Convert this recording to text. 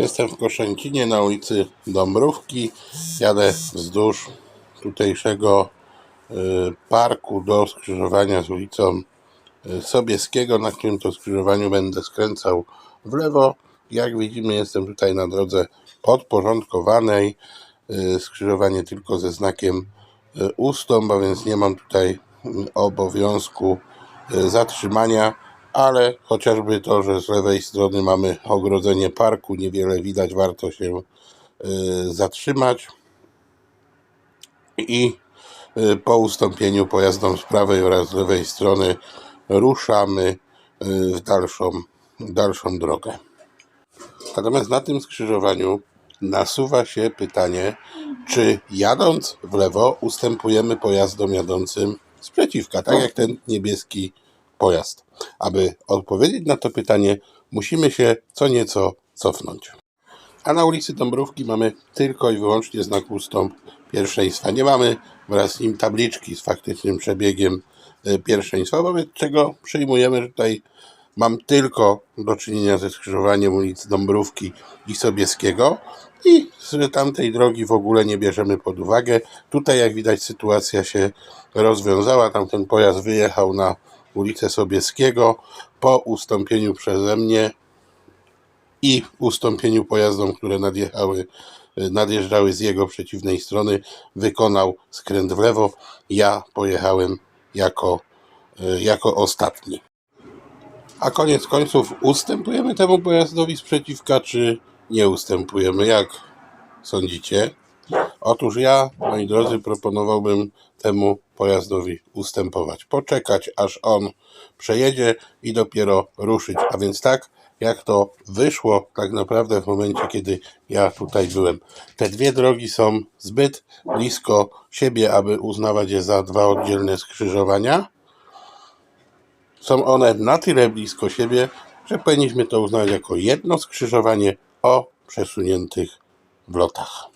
Jestem w Koszęcinie na ulicy Dąbrówki. Jadę wzdłuż tutejszego y, parku do skrzyżowania z ulicą y, Sobieskiego, na którym to skrzyżowaniu będę skręcał w lewo. Jak widzimy, jestem tutaj na drodze podporządkowanej. Y, Skrzyżowanie tylko ze znakiem ustąp, a więc nie mam tutaj obowiązku zatrzymania, ale chociażby to, że z lewej strony mamy ogrodzenie parku, niewiele widać, warto się y, zatrzymać i y, po ustąpieniu pojazdom z prawej oraz z lewej strony ruszamy y, w dalszą, dalszą drogę. Natomiast na tym skrzyżowaniu nasuwa się pytanie, czy jadąc w lewo ustępujemy pojazdom jadącym sprzeciwka, tak jak ten niebieski pojazd. Aby odpowiedzieć na to pytanie, musimy się co nieco cofnąć. A na ulicy Dąbrówki mamy tylko i wyłącznie znak ustąp pierwszeństwa. Nie mamy wraz z nim tabliczki z faktycznym przebiegiem e, pierwszeństwa, wobec czego przyjmujemy, że tutaj mam tylko do czynienia ze skrzyżowaniem ulicy Dąbrówki i Sobieskiego i z tamtej drogi w ogóle nie bierzemy pod uwagę. Tutaj jak widać sytuacja się rozwiązała, tamten pojazd wyjechał na ulicę Sobieskiego po ustąpieniu przeze mnie i ustąpieniu pojazdom, które nadjechały, nadjeżdżały z jego przeciwnej strony, wykonał skręt w lewo. Ja pojechałem jako, y, jako ostatni. A koniec końców ustępujemy temu pojazdowi sprzeciwka, czy nie ustępujemy? Jak sądzicie? Otóż ja, moi drodzy, proponowałbym temu pojazdowi ustępować. Poczekać, aż on przejedzie i dopiero ruszyć. A więc tak, jak to wyszło tak naprawdę w momencie, kiedy ja tutaj byłem. Te dwie drogi są zbyt blisko siebie, aby uznawać je za dwa oddzielne skrzyżowania. Są one na tyle blisko siebie, że powinniśmy to uznać jako jedno skrzyżowanie o przesuniętych wlotach.